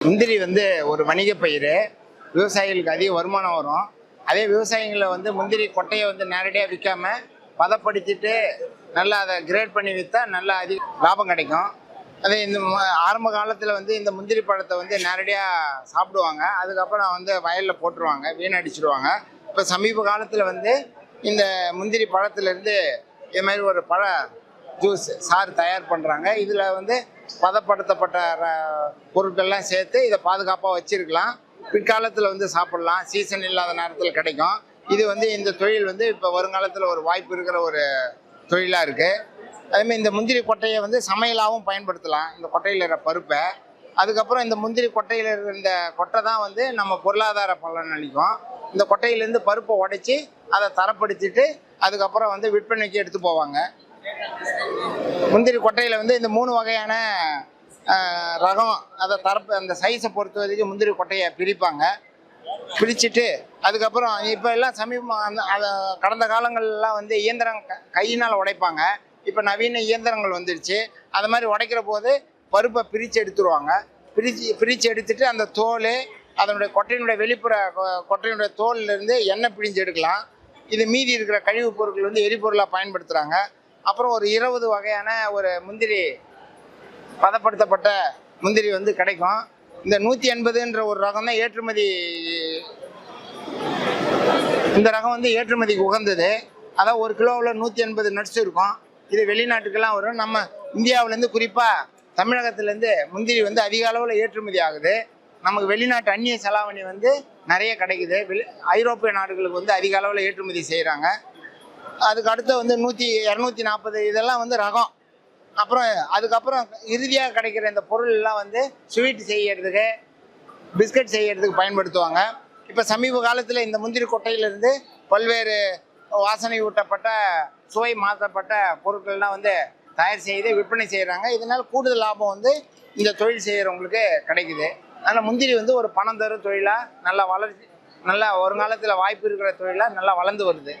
முந்திரி வந்து ஒரு வணிக பயிர் விவசாயிகளுக்கு அதிக வருமானம் வரும். அதே விவசாயிகளை வந்து முந்திரி கொட்டையை வந்து நேரடியாக விற்காம பதப்படுத்திட்டு நல்லா அதை கிரேட் பண்ணி விற்றா நல்லா அதிக லாபம் கிடைக்கும். அதே இந்த ஆரம்ப காலத்தில் வந்து இந்த முந்திரி பழத்தை வந்து நேரடியாக சாப்பிடுவாங்க. அதுக்கப்புறம் வந்து வயலில் போட்டுருவாங்க வீணடிச்சிடுவாங்க இப்போ சமீப காலத்தில் வந்து இந்த முந்திரி பழத்துலேருந்து இது மாதிரி ஒரு பழ ஜூஸ் சாறு தயார் பண்ணுறாங்க இதில் வந்து பதப்படுத்தப்பட்ட ர- பொருட்கள்லாம் சேர்த்து இதை பாதுகாப்பாக வச்சுருக்கலாம். பிற்காலத்தில் வந்து சாப்பிடலாம். சீசன் இல்லாத நேரத்தில் கிடைக்கும். இது வந்து இந்த தொழில் வந்து இப்போ வருங்காலத்தில் ஒரு வாய்ப்பு இருக்கிற ஒரு தொழிலாக இருக்குது அதேமாதிரி இந்த முந்திரி கொட்டையை வந்து சமையலாகவும் பயன்படுத்தலாம். இந்த கொட்டையில் இருக்கிற பருப்பை. அதுக்கப்புறம் இந்த முந்திரி கொட்டையில் இருக்கிற இந்த கொட்டை தான் வந்து நம்ம பொருளாதார பலன் அளிக்கும். இந்த கொட்டையிலேருந்து பருப்பை உடைச்சி அதை தரப்படுத்திட்டு அதுக்கப்புறம் வந்து விற்பனைக்கு எடுத்து போவாங்க. முந்திரி கொட்டையில் வந்து இந்த மூணு வகையான ரகம் அதை தரப்பு அந்த சைஸை பொறுத்த வரைக்கும் முந்திரி கொட்டையை பிரிப்பாங்க. பிரிச்சுட்டு அதுக்கப்புறம் இப்போ எல்லாம் சமீபம் அந்த அதை கடந்த காலங்கள்லாம் வந்து இயந்திரம் க- கையினால் உடைப்பாங்க. இப்போ நவீன இயந்திரங்கள் வந்துடுச்சு அது மாதிரி உடைக்கிற போது பருப்பை பிரித்து எடுத்துருவாங்க. பிரித்து பிரித்து எடுத்துட்டு அந்த தோல் அதனுடைய கொட்டையினுடைய வெளிப்புற கொ- கொட்டையினுடைய தோல்லேருந்து எண்ணெய் பிழிஞ்சு எடுக்கலாம். இது மீதி இருக்கிற கழிவுப் பொருட்கள் வந்து எரிபொருளாக பயன்படுத்துகிறாங்க அப்புறம் ஒரு இருபது வகையான ஒரு முந்திரி பதப்படுத்தப்பட்ட முந்திரி வந்து கிடைக்கும். இந்த நூற்றி எண்பதுன்ற ஒரு ரகம் தான் ஏற்றுமதி இந்த ரகம் வந்து ஏற்றுமதிக்கு உகந்தது. அதான் ஒரு கிலோவில் நூற்றி எண்பது நட்ஸ் இருக்கும். இது வெளிநாட்டுக்கெல்லாம் வரும். நம்ம இந்தியாவிலேருந்து குறிப்பாக தமிழகத்துலேருந்து முந்திரி வந்து அதிக அளவில் ஏற்றுமதி ஆகுது. நமக்கு வெளிநாட்டு அந்நிய செலாவணி வந்து நிறைய கிடைக்குது. வெளி ஐரோப்பிய நாடுகளுக்கு வந்து அதிக அளவில் ஏற்றுமதி செய்கிறாங்க அதுக்கு அடுத்து வந்து நூற்றி இரநூத்தி நாற்பது இதெல்லாம் வந்து ரகம். அப்புறம் அதுக்கப்புறம் இறுதியாக கிடைக்கிற இந்த பொருள் எல்லாம் வந்து ஸ்வீட் செய்யறதுக்கு பிஸ்கட் செய்யறதுக்கு பயன்படுத்துவாங்க. இப்போ சமீப காலத்தில் இந்த முந்திரி கொட்டையிலிருந்து பல்வேறு வாசனை ஊட்டப்பட்ட சுவை மாற்றப்பட்ட பொருட்கள்லாம் வந்து தயார் செய்து விற்பனை செய்கிறாங்க இதனால் கூடுதல் லாபம் வந்து இந்த தொழில் செய்கிறவங்களுக்கு கிடைக்குது. அதனால் முந்திரி வந்து ஒரு பணம் தரும் தொழிலாக நல்லா வளர்ச்சி நல்லா வருங்காலத்தில் வாய்ப்பு இருக்கிற தொழிலாக நல்லா வளர்ந்து வருது.